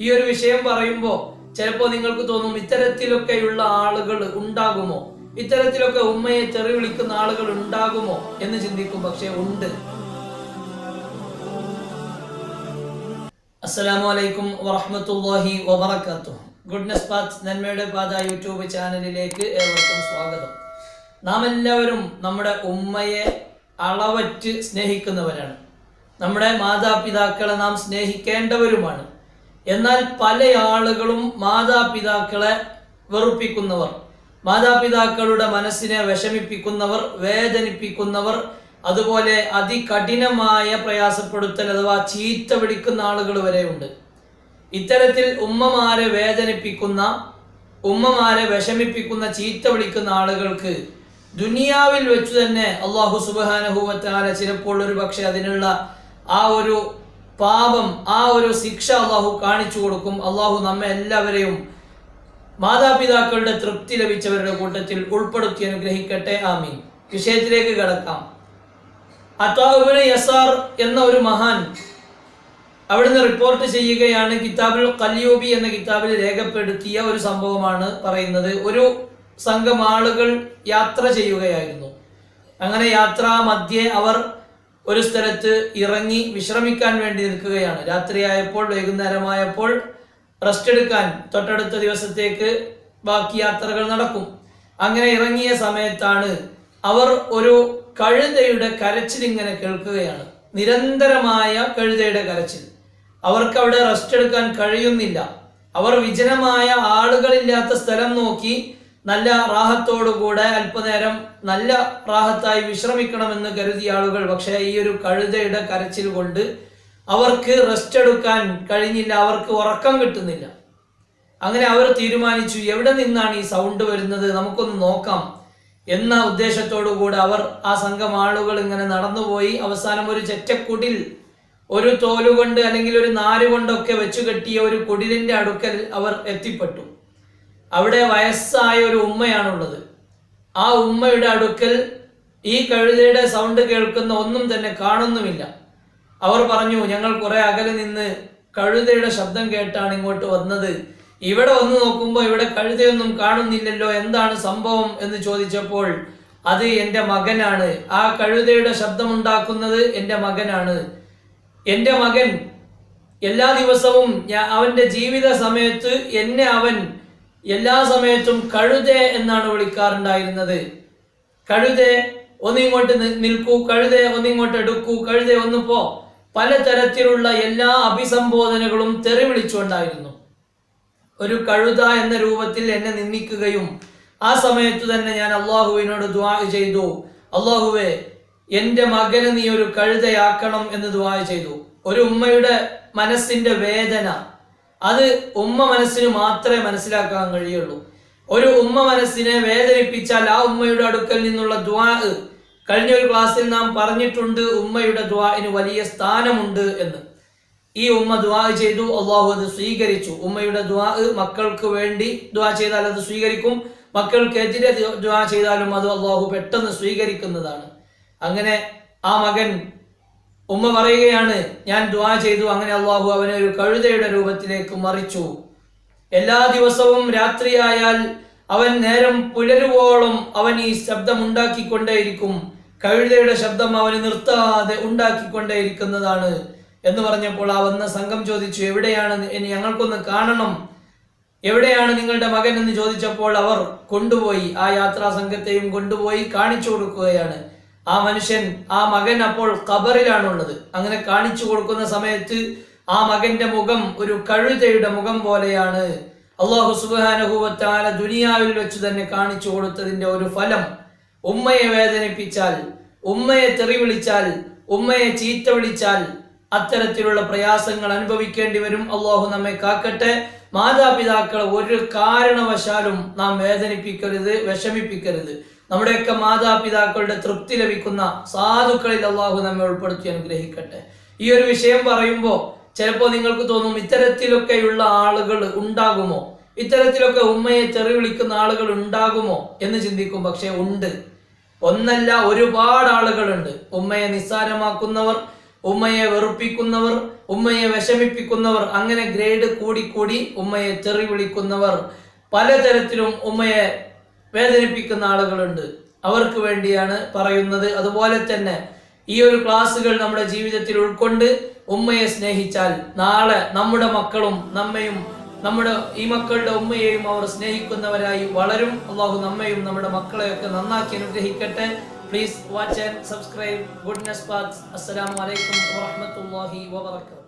ഈ ഒരു വിഷയം പറയുമ്പോൾ ചിലപ്പോൾ നിങ്ങൾക്ക് തോന്നും ഇത്തരത്തിലൊക്കെയുള്ള ആളുകൾ ഉണ്ടാകുമോ? ഇത്തരത്തിലൊക്കെ ഉമ്മയെ തെറി വിളിക്കുന്ന ആളുകൾ ഉണ്ടാകുമോ എന്ന് ചിന്തിക്കും പക്ഷെ ഉണ്ട്. അസ്സലാമു അലൈക്കും വറഹ്മത്തുള്ളാഹി വബറകാതുഹു. ഗുഡ്നസ് പാത്ത് നന്മയുടെ പാത യൂട്യൂബ് ചാനലിലേക്ക് ഏവർക്കും സ്വാഗതം. നാം എല്ലാവരും നമ്മുടെ ഉമ്മയെ അളവറ്റ് സ്നേഹിക്കുന്നവരാണ്. നമ്മുടെ മാതാപിതാക്കളെ നാം സ്നേഹിക്കേണ്ടവരുമാണ്. എന്നാൽ പല ആളുകളും മാതാപിതാക്കളെ വെറുപ്പിക്കുന്നവർ മാതാപിതാക്കളുടെ മനസ്സിനെ വിഷമിപ്പിക്കുന്നവർ വേദനിപ്പിക്കുന്നവർ അതുപോലെ അതികഠിനമായ പ്രയാസപ്പെടുത്തൽ അഥവാ ചീത്ത പിടിക്കുന്ന ആളുകൾ വരെയുണ്ട്. ഇത്തരത്തിൽ ഉമ്മമാരെ വേദനിപ്പിക്കുന്ന ഉമ്മമാരെ വിഷമിപ്പിക്കുന്ന ചീത്ത വിളിക്കുന്ന ആളുകൾക്ക് ദുനിയാവിൽ വെച്ചു തന്നെ അള്ളാഹു സുബാനഹുവത്താല ചിലപ്പോൾ ഒരു പക്ഷെ അതിനുള്ള ആ ഒരു പാപം ആ ഒരു ശിക്ഷ അള്ളാഹു കാണിച്ചു കൊടുക്കും. അള്ളാഹു നമ്മെ എല്ലാവരെയും മാതാപിതാക്കളുടെ തൃപ്തി ലഭിച്ചവരുടെ കൂട്ടത്തിൽ ഉൾപ്പെടുത്തി അനുഗ്രഹിക്കട്ടെ. ആമീൻ. വിഷയത്തിലേക്ക് കടക്കാം. അത്താബിന് യസാർ എന്ന ഒരു മഹാൻ അവിടുന്ന് റിപ്പോർട്ട് ചെയ്യുകയാണ്. കിതാബിൽ കല്യൂബി എന്ന കിതാബിൽ രേഖപ്പെടുത്തിയ ഒരു സംഭവമാണ് പറയുന്നത്. ഒരു സംഘം ആളുകൾ യാത്ര ചെയ്യുകയായിരുന്നു. അങ്ങനെ യാത്രാ മധ്യേ അവർ ഒരു സ്ഥലത്ത് ഇറങ്ങി വിശ്രമിക്കാൻ വേണ്ടി നിൽക്കുകയാണ്. രാത്രിയായപ്പോൾ വൈകുന്നേരമായപ്പോൾ റെസ്റ്റ് എടുക്കാൻ തൊട്ടടുത്ത ദിവസത്തേക്ക് ബാക്കി യാത്രകൾ നടക്കും. അങ്ങനെ ഇറങ്ങിയ സമയത്താണ് അവർ ഒരു കഴുതയുടെ കരച്ചിൽ ഇങ്ങനെ കേൾക്കുകയാണ്. നിരന്തരമായ കഴുതയുടെ കരച്ചിൽ. അവർക്ക് അവിടെ റെസ്റ്റ് എടുക്കാൻ കഴിയുന്നില്ല. അവർ വിജനമായ ആളുകളില്ലാത്ത സ്ഥലം നോക്കി നല്ല റാഹത്തോടുകൂടെ അല്പനേരം നല്ല റാഹത്തായി വിശ്രമിക്കണമെന്ന് കരുതിയ ആളുകൾ പക്ഷേ ഈ ഒരു കഴുതയുടെ കരച്ചിൽ കൊണ്ട് അവർക്ക് റെസ്റ്റ് എടുക്കാൻ കഴിഞ്ഞില്ല അവർക്ക് ഉറക്കം കിട്ടുന്നില്ല. അങ്ങനെ അവർ തീരുമാനിച്ചു എവിടെ നിന്നാണ് ഈ സൗണ്ട് വരുന്നത്? നമുക്കൊന്ന് നോക്കാം. എന്ന ഉദ്ദേശത്തോടു കൂടെ അവർ ആ സംഘം ആളുകൾ ഇങ്ങനെ നടന്നുപോയി. അവസാനം ഒരു ചെറ്റക്കുടിൽ ഒരു തോലുകൊണ്ട് അല്ലെങ്കിൽ ഒരു നാരുകൊണ്ടൊക്കെ വെച്ചു കെട്ടിയ ഒരു കുടിലിന്റെ അടുക്കൽ അവർ എത്തിപ്പെട്ടു. അവിടെ വയസ്സായ ഒരു ഉമ്മയാണുള്ളത്. ആ ഉമ്മയുടെ അടുക്കൽ ഈ കഴുതയുടെ സൗണ്ട് കേൾക്കുന്ന ഒന്നും തന്നെ കാണുന്നുമില്ല. അവർ പറഞ്ഞു ഞങ്ങൾ കുറെ അകലെ നിന്ന് കഴുതയുടെ ശബ്ദം കേട്ടാണ് ഇങ്ങോട്ട് വന്നത്. ഇവിടെ ഒന്ന് നോക്കുമ്പോൾ ഇവിടെ കഴുതയൊന്നും കാണുന്നില്ലല്ലോ എന്താണ് സംഭവം? എന്ന് ചോദിച്ചപ്പോൾ അത് എന്റെ മകനാണ്. ആ കഴുതയുടെ ശബ്ദമുണ്ടാക്കുന്നത് എന്റെ മകനാണ്. എന്റെ മകൻ എല്ലാ ദിവസവും അവന്റെ ജീവിത സമയത്ത് എന്നെ അവൻ എല്ലാ സമയത്തും കഴുതേ എന്നാണ് വിളിക്കാറുണ്ടായിരുന്നത്. കഴുതേ ഒന്നിങ്ങോട്ട് നിൽക്കൂ കഴുതേ ഒന്നിങ്ങോട്ട് എടുക്കൂ കഴുതേ ഒന്ന് പോ. പലതരത്തിലുള്ള എല്ലാ അഭിസംബോധനകളും തെറി വിളിച്ചുകൊണ്ടായിരുന്നു. ഒരു കഴുത എന്ന രൂപത്തിൽ എന്നെ നിന്ദിക്കുകയും ആ സമയത്ത് തന്നെ ഞാൻ അള്ളാഹുവിനോട് ദ്വാ ചെയ്തു. അള്ളാഹുവെ എന്റെ മകന് നീ ഒരു കഴുതയാക്കണം എന്ന് ദ്വാ ചെയ്തു. ഒരു ഉമ്മയുടെ മനസ്സിന്റെ വേദന അത് ഉമ്മ മനസ്സിന് മാത്രമേ മനസ്സിലാക്കാൻ കഴിയുള്ളൂ. ഒരു ഉമ്മ മനസ്സിനെ വേദനിപ്പിച്ചാൽ ആ ഉമ്മയുടെ അടുക്കൽ നിന്നുള്ള ദ്വാ കഴിഞ്ഞ ഒരു ക്ലാസ്സിൽ നാം പറഞ്ഞിട്ടുണ്ട് ഉമ്മയുടെ ദ്വാന് വലിയ സ്ഥാനമുണ്ട് എന്ന്. ഈ ഉമ്മ ദ്വാ ചെയ്തു അള്ളാഹു അത് സ്വീകരിച്ചു. ഉമ്മയുടെ ദ്വാ മക്കൾക്ക് വേണ്ടി ദ്വാ ചെയ്താൽ അത് സ്വീകരിക്കും. മക്കൾക്കെതിരെ ദ്വാ ചെയ്താലും അത് അള്ളാഹു പെട്ടെന്ന് സ്വീകരിക്കുന്നതാണ്. അങ്ങനെ ആ മകൻ ഉമ്മ പറയുകയാണ് ഞാൻ ദ്വാ ചെയ്തു. അങ്ങനെ അള്ളാഹു അവനെ ഒരു കഴുതയുടെ രൂപത്തിലേക്ക് മറിച്ചു. എല്ലാ ദിവസവും രാത്രിയായാൽ അവൻ നേരം പുലരുവോളം അവൻ ഈ ശബ്ദം ഉണ്ടാക്കിക്കൊണ്ടേയിരിക്കും കഴുതയുടെ ശബ്ദം അവന് നിർത്താതെ ഉണ്ടാക്കിക്കൊണ്ടേയിരിക്കുന്നതാണ് എന്ന് പറഞ്ഞപ്പോൾ ആ വന്ന സംഘം ചോദിച്ചു എവിടെയാണ് ഞങ്ങൾക്കൊന്ന് കാണണം? എവിടെയാണ് നിങ്ങളുടെ മകൻ? എന്ന് ചോദിച്ചപ്പോൾ അവർ കൊണ്ടുപോയി ആ യാത്രാ സംഘത്തെയും കൊണ്ടുപോയി കാണിച്ചു കൊടുക്കുകയാണ്. ആ മനുഷ്യൻ ആ മകൻ അപ്പോൾ ഖബറിലാണുള്ളത്. അങ്ങനെ കാണിച്ചു കൊടുക്കുന്ന സമയത്ത് ആ മകന്റെ മുഖം ഒരു കഴുതയുടെ മുഖം പോലെയാണ്. അള്ളാഹു സുബാനഹുവത്താല ദുനിയാവിൽ വെച്ച് തന്നെ കാണിച്ചു കൊടുത്തതിന്റെ ഒരു ഫലം ഉമ്മയെ വേദനിപ്പിച്ചാൽ ഉമ്മയെ തെറി വിളിച്ചാൽ ഉമ്മയെ ചീത്ത വിളിച്ചാൽ അത്തരത്തിലുള്ള പ്രയാസങ്ങൾ അനുഭവിക്കേണ്ടി വരും. അള്ളാഹു നമ്മെ കാക്കട്ടെ. മാതാപിതാക്കളെ ഒരു കാരണവശാലും നാം വേദനിപ്പിക്കരുത് വിഷമിപ്പിക്കരുത്. നമ്മുടെയൊക്കെ മാതാപിതാക്കളുടെ തൃപ്തി ലഭിക്കുന്ന സാധുക്കളിൽ അള്ളാഹു നമ്മെ ഉൾപ്പെടുത്തി അനുഗ്രഹിക്കട്ടെ. ഈ ഒരു വിഷയം പറയുമ്പോൾ ചിലപ്പോൾ നിങ്ങൾക്ക് തോന്നും ഇത്തരത്തിലൊക്കെയുള്ള ആളുകൾ ഉണ്ടാകുമോ? ഇത്തരത്തിലൊക്കെ ഉമ്മയെ തെറി വിളിക്കുന്ന ആളുകൾ ഉണ്ടാകുമോ എന്ന് ചിന്തിക്കും. പക്ഷെ ഉണ്ട്. ഒന്നല്ല ഒരുപാട് ആളുകളുണ്ട്. ഉമ്മയെ നിസ്സാരമാക്കുന്നവർ ഉമ്മയെ വെറുപ്പിക്കുന്നവർ ഉമ്മയെ വിഷമിപ്പിക്കുന്നവർ അങ്ങനെ ഗ്രേഡ് കൂടിക്കൂടി ഉമ്മയെ തെറി വിളിക്കുന്നവർ. പലതരത്തിലും ഉമ്മയെ വേദനിപ്പിക്കുന്ന ആളുകളുണ്ട്. അവർക്ക് വേണ്ടിയാണ് പറയുന്നത്. അതുപോലെ തന്നെ ഈ ഒരു ക്ലാസ്സുകൾ നമ്മുടെ ജീവിതത്തിൽ ഉൾക്കൊണ്ട് ഉമ്മയെ സ്നേഹിച്ചാൽ നാളെ നമ്മുടെ മക്കളും നമ്മയും നമ്മുടെ ഈ മക്കളുടെ ഉമ്മയെയും അവർ സ്നേഹിക്കുന്നവരായി വളരും. അള്ളാഹു നമ്മയും നമ്മുടെ മക്കളെയൊക്കെ നന്നാക്കി അനുഗ്രഹിക്കട്ടെ. Please watch and subscribe goodness path അസ്സലാമു അലൈക്കും വറഹ്മത്തുള്ളാഹി വബറകാതുഹു